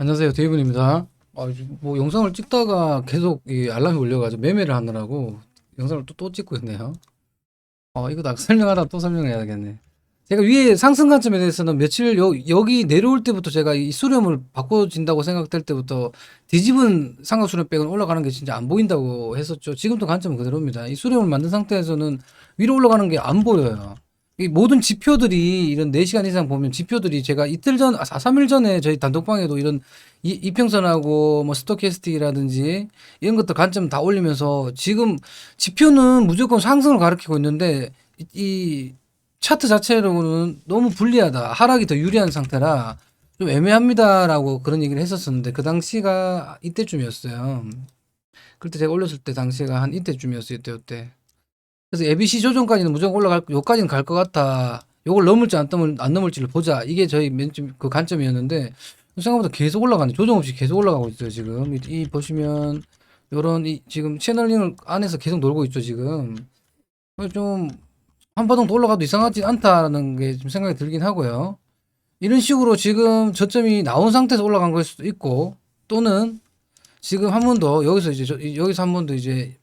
안녕하세요. 데이브입니다. 아, 뭐 영상을 찍다가 계속 이 알람이 울려가지고 매매를 하느라고 영상을 또, 또 찍고 있네요. 어, 이거 다 설명하다 또 설명해야겠네. 제가 위에 상승 관점에 대해서는 며칠 여, 여기 내려올 때부터 제가 이 수렴을 바꿔진다고 생각될 때부터 뒤집은 상하 수렴 백은 올라가는 게 진짜 안 보인다고 했었죠. 지금도 관점은 그대로입니다. 이 수렴을 만든 상태에서는 위로 올라가는 게 안 보여요. 이 모든 지표들이 이런 4시간 이상 보면 지표들이 제가 이틀 전, 아, 3일 전에 저희 단톡방에도 이런 이, 이평선하고 뭐 스토캐스틱이라든지 이런 것들 관점 다 올리면서 지금 지표는 무조건 상승을 가리키고 있는데 이, 이 차트 자체로는 너무 불리하다. 하락이 더 유리한 상태라 좀 애매합니다라고 그런 얘기를 했었었는데 그 당시가 이때쯤이었어요. 그때 제가 올렸을 때 당시가 한 이때쯤이었어요. 이때 이때. 그래서 ABC 조정까지는 무조건 올라갈 요까지는 갈 것 같다. 요걸 넘을지 안 넘을 안 넘을지를 보자. 이게 저희 맨좀 그 관점이었는데 생각보다 계속 올라가네. 조정 없이 계속 올라가고 있어요, 지금. 이, 이 보시면 요런 이 지금 채널링을 안에서 계속 놀고 있죠, 지금. 좀 한 바닥 더 올라가도 이상하지 않다는 게 좀 생각이 들긴 하고요. 이런 식으로 지금 저점이 나온 상태에서 올라간 걸 수도 있고 또는 지금 한 번 더 여기서 이제 저- 여기서 한 번 더 이제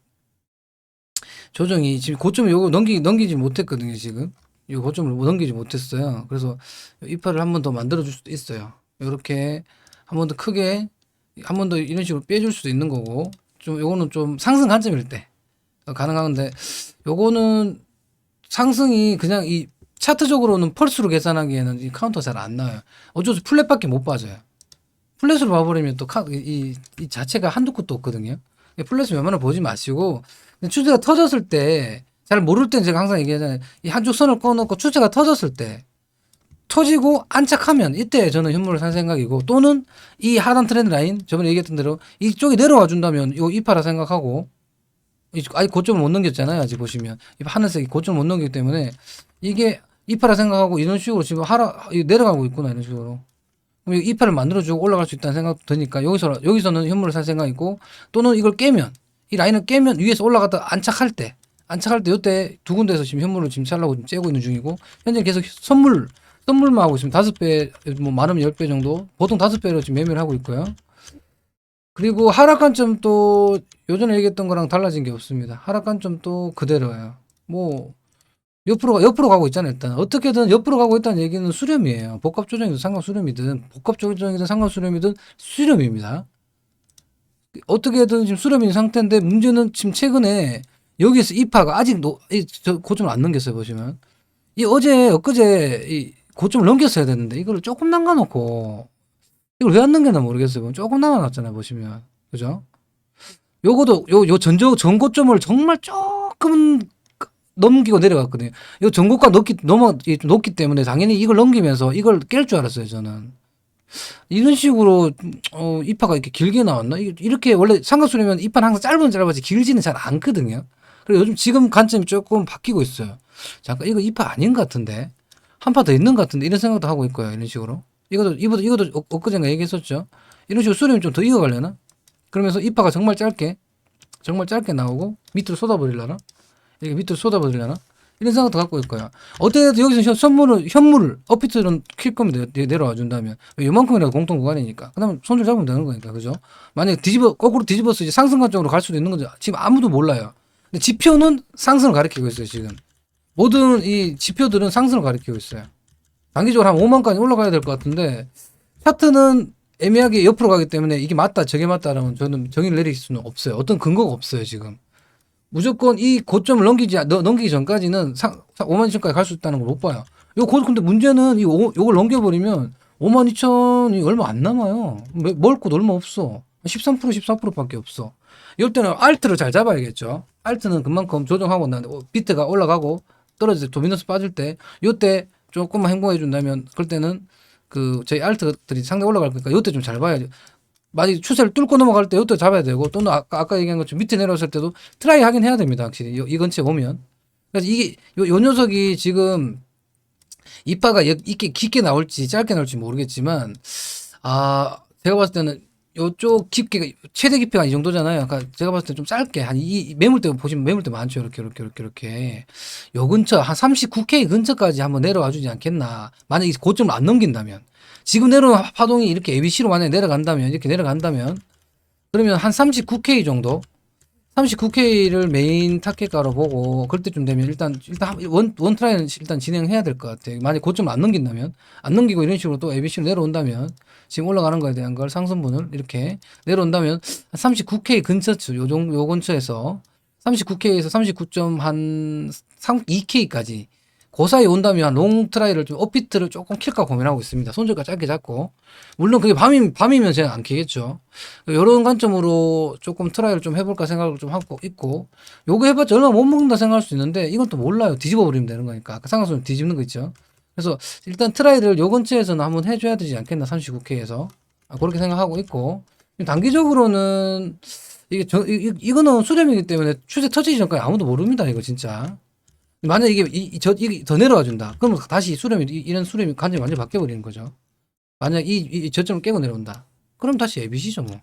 조정이 지금 고점을 요거 넘기 넘기지 못했거든요 지금. 이 고점을 못 넘기지 못했어요. 그래서 이파를 한 번 더 만들어 줄 수도 있어요. 이렇게 한 번 더 크게 한 번 더 이런 식으로 빼줄 수도 있는 거고 좀 요거는 좀 상승 관점일 때 가능한데 요거는 상승이 그냥 이 차트적으로는 펄스로 계산하기에는 이 카운터 잘 안 나와요. 어쩔 수 플랫밖에 못 빠져요. 플랫으로 봐버리면 또 이, 이, 이 자체가 한두 끝도 없거든요 플랫을 웬만하면 보지 마시고 추세가 터졌을 때 잘 모를 땐 제가 항상 얘기하잖아요. 이 한쪽 선을 꺼놓고 추세가 터졌을 때 터지고 안착하면 이때 저는 현물을 산 생각이고 또는 이 하단 트렌드 라인 저번에 얘기했던 대로 이쪽이 내려와 준다면 이거 이파라 생각하고 이- 아직 고점을 못 넘겼잖아요. 아직 보시면 이 하늘색이 고점을 못 넘기기 때문에 이게 이파라 생각하고 이런 식으로 지금 하라 이 내려가고 있구나 이런 식으로 이파를 만들어주고 올라갈 수 있다는 생각 드니까 여기서 여기서는 현물을 살 생각이고 또는 이걸 깨면 이 라인을 깨면 위에서 올라갔다 안착할 때 안착할 때 이때 두 군데에서 지금 현물을 지금 살라고 지금 째고 있는 중이고 현재 계속 선물 선물만 하고 있으면 다섯 배 뭐 많으면 열 배 정도 보통 다섯 배로 지금 매매를 하고 있고요. 그리고 하락 관점 또 요전에 얘기했던 거랑 달라진 게 없습니다. 하락 관점 또 그대로예요. 뭐 옆으로 옆으로 가고 있잖아요. 일단 어떻게든 옆으로 가고 있다는 얘기는 수렴이에요. 복합 조정이든 상각 수렴이든 복합 조정이든 상각 수렴이든 수렴입니다. 어떻게든 지금 수렴인 상태인데 문제는 지금 최근에 여기에서 이파가 아직 노, 이, 저 고점을 안 넘겼어요 보시면 이 어제 엊그제 이 고점을 넘겼어야 되는데 이걸 조금 남겨놓고 이걸 왜 안 넘겼나 모르겠어요 조금 남아놨잖아요 보시면 그죠 요거도 요 요 전저 전고점을 정말 조금 넘기고 내려갔거든요 요 전고가 높기 이좀 높기 때문에 당연히 이걸 넘기면서 이걸 깰 줄 알았어요 저는 이런 식으로 어 이파가 이렇게 길게 나왔나 이렇게 원래 삼각수리면 이파는 항상 짧은 짧아지 길지는 잘 않거든요 그리고 요즘 지금 관점이 조금 바뀌고 있어요. 잠깐 이거 이파 아닌 것 같은데 한 파 더 있는 것 같은데 이런 생각도 하고 있고요. 이런 식으로 이것도 이것도 이것도 엊- 엊그제인가 얘기했었죠. 이런 식으로 수렴이 좀더 이어가려나? 그러면서 이파가 정말 짧게 정말 짧게 나오고 밑으로 쏟아버리려나? 이렇게 밑으로 쏟아버리려나? 이런 생각도 갖고 있고요. 어떻게든 여기서 현- 선물을 현물을 업비트는 킬 겁니다. 내- 내려와 준다면 요만큼이라도 공통 구간이니까. 그 다음 손절 잡으면 되는 거니까 그죠? 만약에 뒤집어 거꾸로 뒤집어서 이제 상승관 쪽으로 갈 수도 있는 거죠. 지금 아무도 몰라요. 근데 지표는 상승을 가리키고 있어요, 지금. 모든 이 지표들은 상승을 가리키고 있어요. 단기적으로 한 5만까지 올라가야 될 것 같은데, 차트는 애매하게 옆으로 가기 때문에 이게 맞다, 저게 맞다라면 저는 정의를 내릴 수는 없어요. 어떤 근거가 없어요, 지금. 무조건 이 고점을 넘기지, 너- 넘기기 전까지는 상, 5만 2천까지 갈 수 있다는 걸 못 봐요. 요, 고- 근데 문제는 이, 오- 요걸 넘겨버리면 5만 2천이 얼마 안 남아요. 뭐- 먹을 곳 얼마 없어. 13% 14%밖에 없어. 이럴 때는 알트를 잘 잡아야겠죠. 알트는 그만큼 조정하고 난 어, 비트가 올라가고 떨어질 때 도미너스 빠질 때 요때 조금만 행복해 준다면 그럴 때는 그 저희 알트들이 상당히 올라갈 거니까 요때 좀 잘 봐야죠. 만약 추세를 뚫고 넘어갈 때 요때 잡아야 되고 또는 아까, 아까 얘기한 것처럼 밑에 내려왔을 때도 트라이 하긴 해야 됩니다. 확실히 요- 이 근처에 오면 그래서 이게 요, 요 녀석이 지금 이파가 여- 이렇게 깊게 나올지 짧게 나올지 모르겠지만 아 제가 봤을 때는 요쪽 깊이가 최대 깊이가 이 정도잖아요. 그러니까 제가 봤을 때 좀 짧게 한 이 매물대 보시면 매물대 많죠. 이렇게 이렇게 이렇게 이렇게 요 근처 한 39K 근처까지 한번 내려와 주지 않겠나. 만약 이 고점을 안 넘긴다면 지금 내려온 파동이 이렇게 ABC로 만약에 내려간다면 이렇게 내려간다면 그러면 한 39K 정도 39K를 메인 타겟가로 보고 그럴 때쯤 되면 일단 일단 한- 원, 원 트라이는 일단 진행해야 될 것 같아요. 만약 고점을 안 넘긴다면 안 넘기고 이런 식으로 또 ABC로 내려온다면 지금 올라가는 거에 대한 걸 상승분을 이렇게 내려온다면 39K 근처 요 정, 요 근처에서 39K에서 39.한 2K까지 그 사이에 온다면 롱 트라이를 좀 업비트를 조금 킬까 고민하고 있습니다. 손절가 짧게 잡고 물론 그게 밤이 밤이면 제가 안 키겠죠. 이런 관점으로 조금 트라이를 좀 해볼까 생각을 좀 하고 있고 요거 해봤자 얼마 못 먹는다 생각할 수 있는데 이건 또 몰라요. 뒤집어 버리면 되는 거니까 아까 상한선 뒤집는 거 있죠. 그래서 일단 트라이를 요 근처에서는 한번 해줘야 되지 않겠나 39K에서 아, 그렇게 생각하고 있고 단기적으로는 이게 저 이, 이- 이거는 수렴이기 때문에 추세 터지기 전까지 아무도 모릅니다 이거 진짜 만약 이게 이, 이- 저 이게 더 내려와 준다 그러면 다시 수렴이 이- 이런 수렴이 관점이 완전 바뀌어 버리는 거죠 만약 이, 이 저점을 깨고 내려온다 그럼 다시 ABC죠 뭐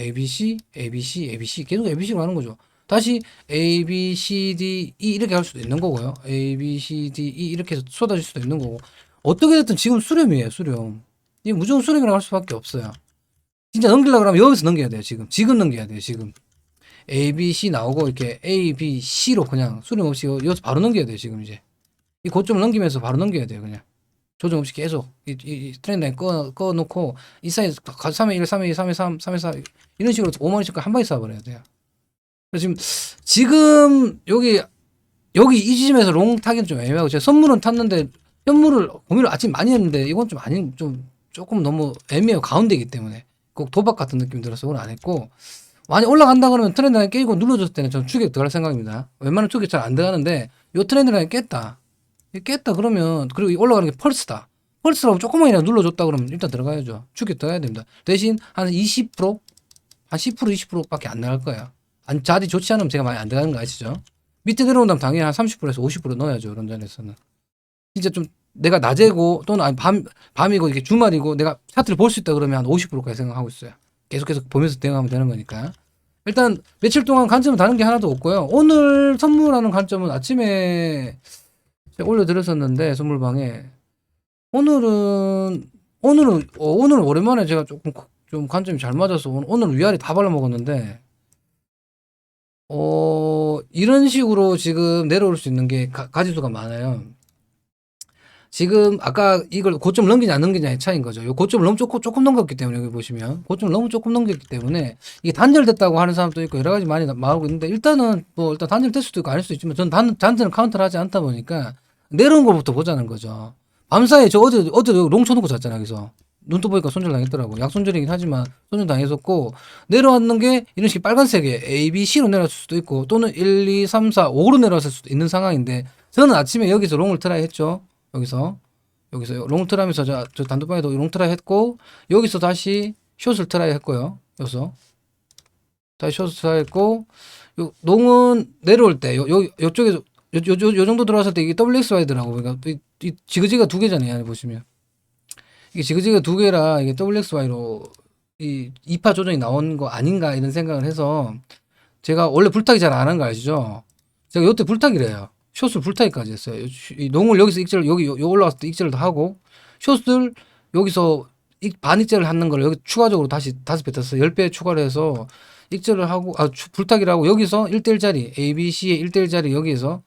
ABC ABC ABC 계속 ABC로 가는 거죠 다시 A, B, C, D, E 이렇게 할 수도 있는 거고요. A, B, C, D, E 이렇게 해서 쏟아질 수도 있는 거고. 어떻게 됐든 지금 수렴이에요, 수렴. 이게 무조건 수렴이라고 할 수밖에 없어요. 진짜 넘기려고 하면 여기서 넘겨야 돼요, 지금. 지금 넘겨야 돼요, 지금. A, B, C 나오고 이렇게 A, B, C로 그냥 수렴 없이 여- 여기서 바로 넘겨야 돼요, 지금 이제. 이 고점을 넘기면서 바로 넘겨야 돼요, 그냥. 조정 없이 계속 이, 이, 이 트렌드 라인 꺼, 꺼놓고 이 사이에 3회 1, 3회 2, 3회 3, 3회 4 이런 식으로 5만원씩 한 방에 쏴버려야 돼요. 지금 지금 여기 여기 이 지점에서 롱 타기는 좀 애매하고 제가 선물은 탔는데 현물을 고민을 아침 많이 했는데 이건 좀 아닌 좀 조금 너무 애매해요 가운데이기 때문에 꼭 도박 같은 느낌이 들어서 그건 안 했고 많이 올라간다 그러면 트렌드 라인 깨고 눌러줬을 때는 저는 추격 들어갈 생각입니다 웬만하면 추격 잘 안 들어가는데 요 트렌드 라인 깼다 깼다 그러면 그리고 이 올라가는 게 펄스다 펄스라고 조금만이라도 눌러줬다 그러면 일단 들어가야죠 추격 들어가야 됩니다 대신 한 20%한 10% 20%밖에 안 나갈 거예요 안, 자리 좋지 않으면 제가 많이 안 들어가는 거 아시죠? 밑에 내려온다면 당연히 한 30%에서 50% 넣어야죠. 그런 자리에서는. 진짜 좀 내가 낮에고 또는 아니 밤, 밤이고 이게 주말이고 내가 차트를 볼 수 있다 그러면 한 50%까지 생각하고 있어요. 계속 계속 보면서 대응하면 되는 거니까. 일단 며칠 동안 관점은 다른 게 하나도 없고요. 오늘 선물하는 관점은 아침에 올려드렸었는데 선물방에 오늘은 오늘은 어, 오늘은 오랜만에 제가 조금 좀 관점이 잘 맞아서 오늘, 오늘 위아래 다 발라 먹었는데 어, 이런 식으로 지금 내려올 수 있는 게 가, 가지수가 많아요. 지금 아까 이걸 고점 넘기냐 안 넘기냐의 차이인 거죠. 요 고점을 너무 조금, 조금 넘겼기 때문에 여기 보시면 고점을 너무 조금 넘겼기 때문에 이게 단절됐다고 하는 사람도 있고 여러 가지 많이 나- 나오고 있는데 일단은 뭐 일단 단절될 수도 있고 아닐 수도 있지만 저는 단, 단절을 카운터를 하지 않다 보니까 내려온 것부터 보자는 거죠. 밤사이에 저 어제 어제 롱 쳐놓고 잤잖아 여기서 눈 떠 보니까 손절 당했더라고. 약손절이긴 하지만 손절 당했었고 내려왔는 게 이런 식의 빨간색에 A, B, C로 내려왔을 수도 있고 또는 1, 2, 3, 4, 5로 내려왔을 수도 있는 상황인데 저는 아침에 여기서 롱을 트라이 했죠. 여기서 여기서 롱 트라이 하면서 저, 저 단독방에도 롱 트라이 했고 여기서 다시 숏을 트라이 했고요. 여기서 다시 숏을 트라이 했고 요 롱은 내려올 때 요, 요, 요, 요, 요, 요 정도 들어왔을 때 이게 WXY더라고. 그러니까 이, 이 지그지가 두 개잖아요. 안에 보시면. 이게 지그지가 두 개라 이게 WXY로 이 2파 조정이 나온 거 아닌가 이런 생각을 해서 제가 원래 불타기 잘안 하는 거 아시죠? 제가 요때 불타기를 해요. 숏을 불타기까지 했어요. 이 농을 여기서 익절을 여기 요, 요 올라왔을 때 익절을 다 하고 숏을 여기서 익- 반 익절을 하는 걸 여기 추가적으로 다시 다섯 배 탔어요. 10배 추가를 해서 익절을 하고 아 하고 여기서 1대1짜리 A, B, C의 1대1짜리 여기에서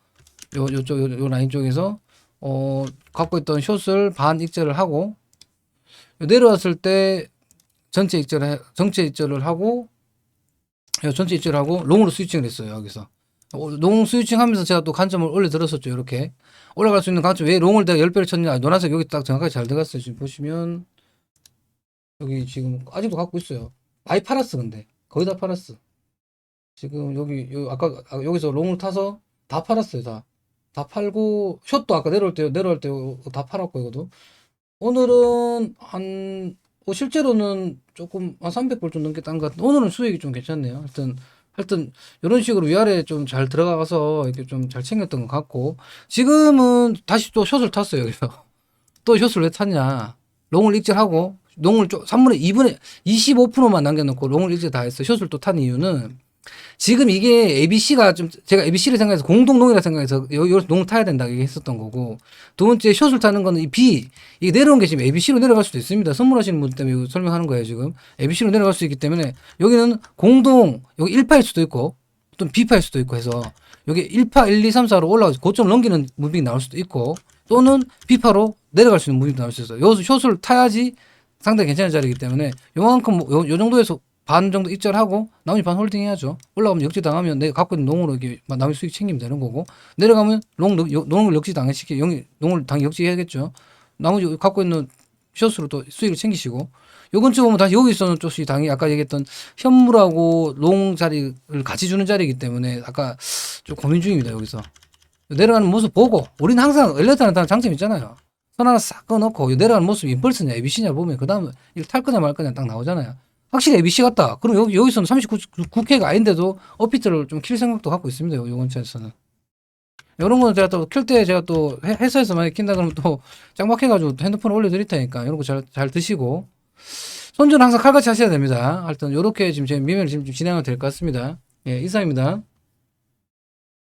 요 요쪽 요, 요 라인 쪽에서 어 갖고 있던 숏을 반 익절을 하고 내려왔을 때 전체 익절을 해- 전체 익절을 하고 요 전체 익절을 하고 롱으로 스위칭을 했어요 여기서 어, 롱 스위칭 하면서 제가 또 관점을 올려 들었었죠 이렇게. 올라갈 수 있는 관점 왜 롱을 내가 10배를 쳤냐. 노란색 여기 딱 정확하게 잘 들어갔어요. 지금 보시면. 여기 지금 아직도 갖고 있어요. 많이 팔았어 근데. 거의 다 팔았어. 지금 여기 요 아까 아, 여기서 롱을 타서 다 팔았어요 다. 다 팔고 숏도 아까 내려올 때 내려올 때 다 팔았고 이거도. 오늘은 한뭐 실제로는 조금 한 300불 좀 넘게 딴 것 같은데 오늘은 수익이 좀 괜찮네요. 하여튼 하여튼 이런 식으로 위아래 좀 잘 들어가서 이렇게 좀 잘 챙겼던 것 같고 지금은 다시 또 숏을 탔어요. 여기서 또 숏을 왜 탔냐? 롱을 익절하고 농을 좀 3분의 2분의 25%만 남겨놓고 롱을 일찍 다 했어. 숏을 또 탄 이유는 지금 이게 ABC가 좀 제가 ABC를 생각해서 공동농이라 생각해서 여- 여기서 농을 타야 된다 이게 했었던 거고 두 번째 숏을 타는 거는 이 B 이게 내려온 게 지금 ABC로 내려갈 수도 있습니다. 선물하시는 분 때문에 설명하는 거예요 지금 ABC로 내려갈 수 있기 때문에 여기는 공동 여기 1파일 수도 있고 또는 B파일 수도 있고 해서 여기 1파 1, 2, 3, 4로 올라가서 고점 넘기는 무빙이 나올 수도 있고 또는 B파로 내려갈 수 있는 무빙도 나올 수 있어요. 여기서 숏을 타야지 상당히 괜찮은 자리이기 때문에 요만큼 뭐 요, 요 정도에서 반 정도 입절하고 나머지 반 홀딩 해야죠. 올라가면 역지 당하면 내가 갖고 있는 농으로 이렇게 나머지 수익 챙기면 되는 거고 내려가면 농 역- 농을 역지 영이 농을 당 역지 해야겠죠. 나머지 갖고 있는 숏으로 또 수익을 챙기시고 요 근처 보면 다시 여기서는 쪽이 당연히 아까 얘기했던 현물하고 농 자리를 같이 주는 자리이기 때문에 아까 좀 고민 중입니다 여기서 내려가는 모습 보고 우리는 항상 엘리트하는 장점 있잖아요. 선 하나 싹 꺼놓고 이 내려가는 모습이 임펄스냐 ABC냐 보면 그 다음에 이걸 탈 거냐 말 거냐 딱 나오잖아요. 확실히 ABC 같다. 그럼 여기, 여기서는 39K가 아닌데도 어피트를 좀 킬 생각도 갖고 있습니다. 요 근처에서는. 이런 거는 제가 또 킬 때 제가 또 회- 회사에서 만약 킨다 그러면 또 짱박해가지고 또 핸드폰에 올려드릴 테니까 이런 거 잘 잘 드시고 손질은 항상 칼같이 하셔야 됩니다. 하여튼 요렇게 지금 제 미매를 지금 좀 진행을 될 것 같습니다. 예, 이상입니다.